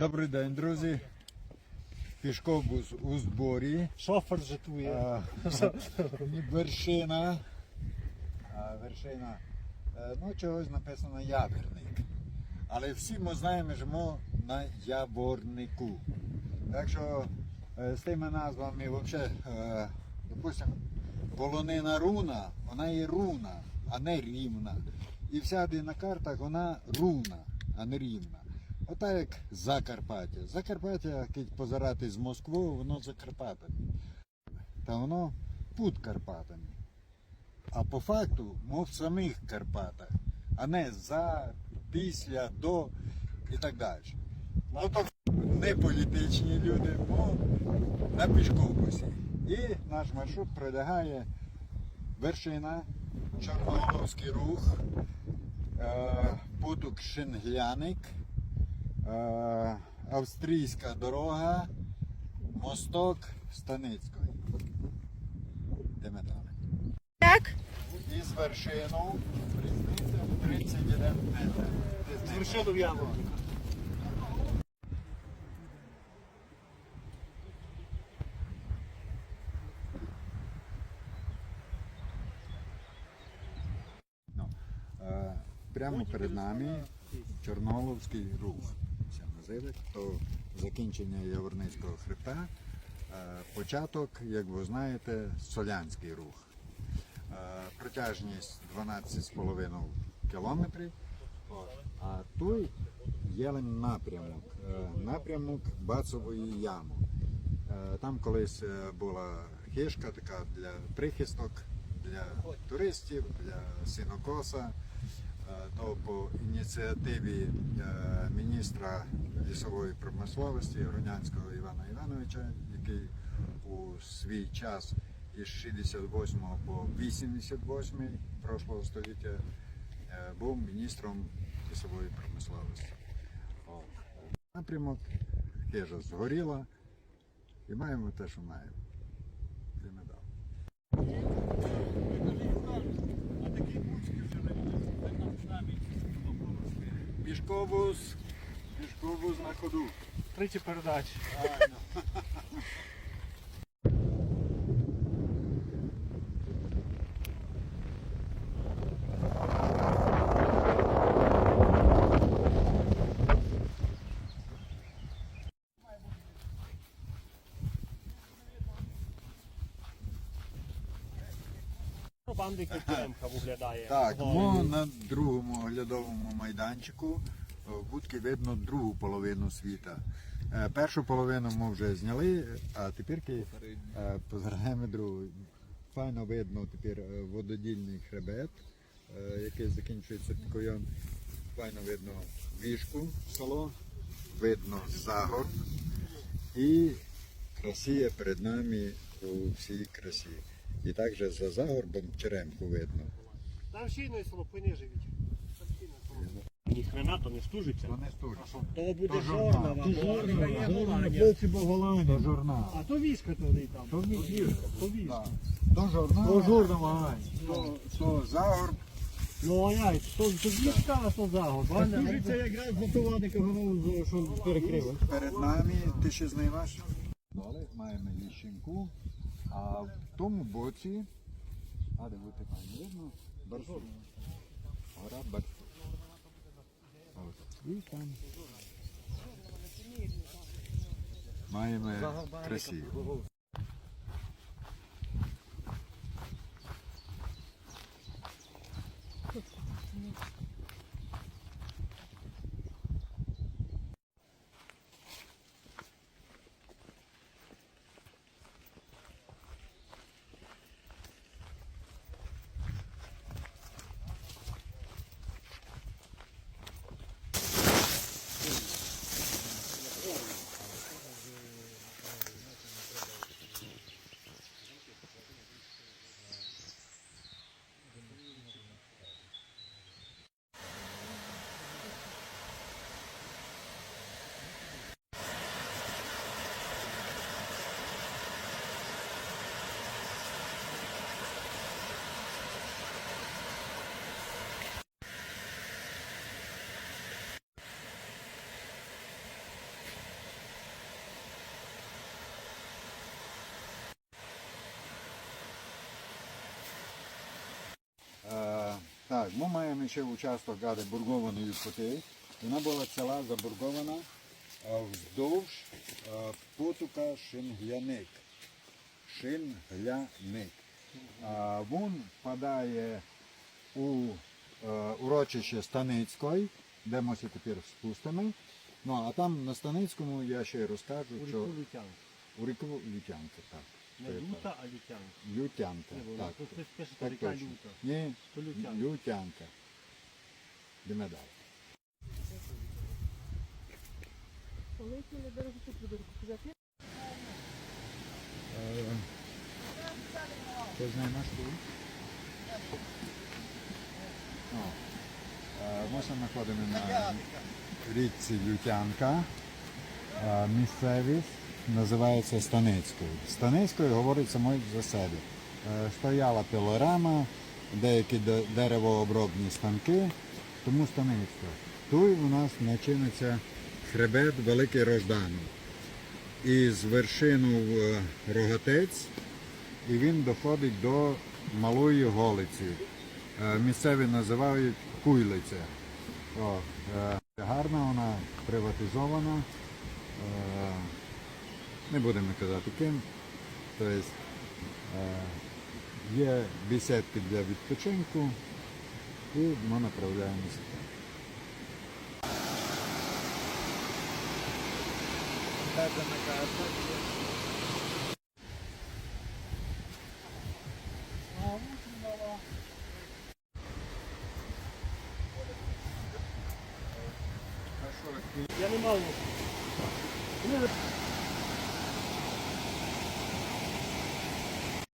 Добрий день, друзі. Пішкобус у зборі. Шофер житує. Вершина. А, вершина. е, Ну, чогось написано Яверник. Але всі ми знаємо, що ми на Яворнику. Так що е, з тими назвами взагалі, е, допустимо, полонина руна, вона є руна, а не рівна. І всяде на картах вона руна, а не рівна. Ота як Закарпаття. Закарпаття, як позирати з Москви, воно за Карпатами. Та воно під Карпатами. А по факту ми в самих Карпатах, а не за, після, до і так далі. Ну то не політичні люди, бо на пішкобусі. І наш маршрут пролягає вершина, Чорноловський рух, е, Путук Шингляник, е, австрійська дорога, мосток Станицької. Йдемо далі. Так? І з вершину різниця в 31 метр. Десь Вершину в яму. Ну, е, прямо перед нами Чорноголовський рух. Це то закінчення Яворницького хребта. Е, Початок, як ви знаєте, Солянський рух. Е, Протяжність 12,5 кілометрів. А той єлем напрямок. Е, Напрямок Бацової ями. Там колись була хижка така для прихисток для туристів, для сінокоса. Е, То по ініціативі е, міністра лісової промисловості Грунянського Івана Івановича, який у свій час із 68 по 88 прошлого століття е, був міністром лісової промисловості. Напрямок хижа згоріла і маємо те, що маємо. Йдемо далі. Пішковоз, пішковоз на ходу. Третя передача. Банди Костюремка виглядає. Так, ми на другому оглядовому майданчику будки видно другу половину світа. Е, Першу половину ми вже зняли, а тепер е, позираємо другу. Файно видно тепер е, вододільний хребет, е, який закінчується пікою. Файно видно вішку село, видно загор і красія перед нами у всій красі. І також за загорбом черемку видно. Там ще й село, пини живіть. Ні хрена то не стужиться. Вони стужаться. То буде То жорна. То. Жорна, Полці Боголаня. жорна. А то віска туди там. То віска. То віска. То жорна. То жорнова. То, то загорб. Ну а як, то, то віска, а то загод. Стужиться якраз готувати кого що перекрили. Перед нами ти ще знаєш. Маємо ліщинку, а в тому боці, а де бути пані, видно, Барсук. Гора Барсук. І там маємо красиво. Так, ми маємо ще участок гади бургованої пути. Вона була ціла забургована вздовж а, потока Шингляник. Шингляник. А, Він впадає у е, урочище Станицької, де ми тепер спустимо. Ну, а там на Станицькому я ще й розкажу, У що у ріку Лютянка, так. Не люта, а лютянка. Лютянка, Не, вона так. тут хтось пише, що Так ріка точно. люта. Ні, То лютянка. Лютянка. Йдемо далі. Хто знає наш клуб? Е, Ми се знаходимо на річці Лютянка. Е, Місцевість називається Станицькою. Станицькою говорить самою за себе. Стояла пілорама, деякі деревообробні станки, тому Станицька. Тут у нас починається хребет Великий Рожданий. І з вершину е, Рогатець, і він доходить до Малої Голиці. Е, Місцеві називають Куйлиця. О, е, гарна вона, приватизована. Не будемо казати ким. Тобто, е, є бесідки для відпочинку і ми направляємося. Я не мав.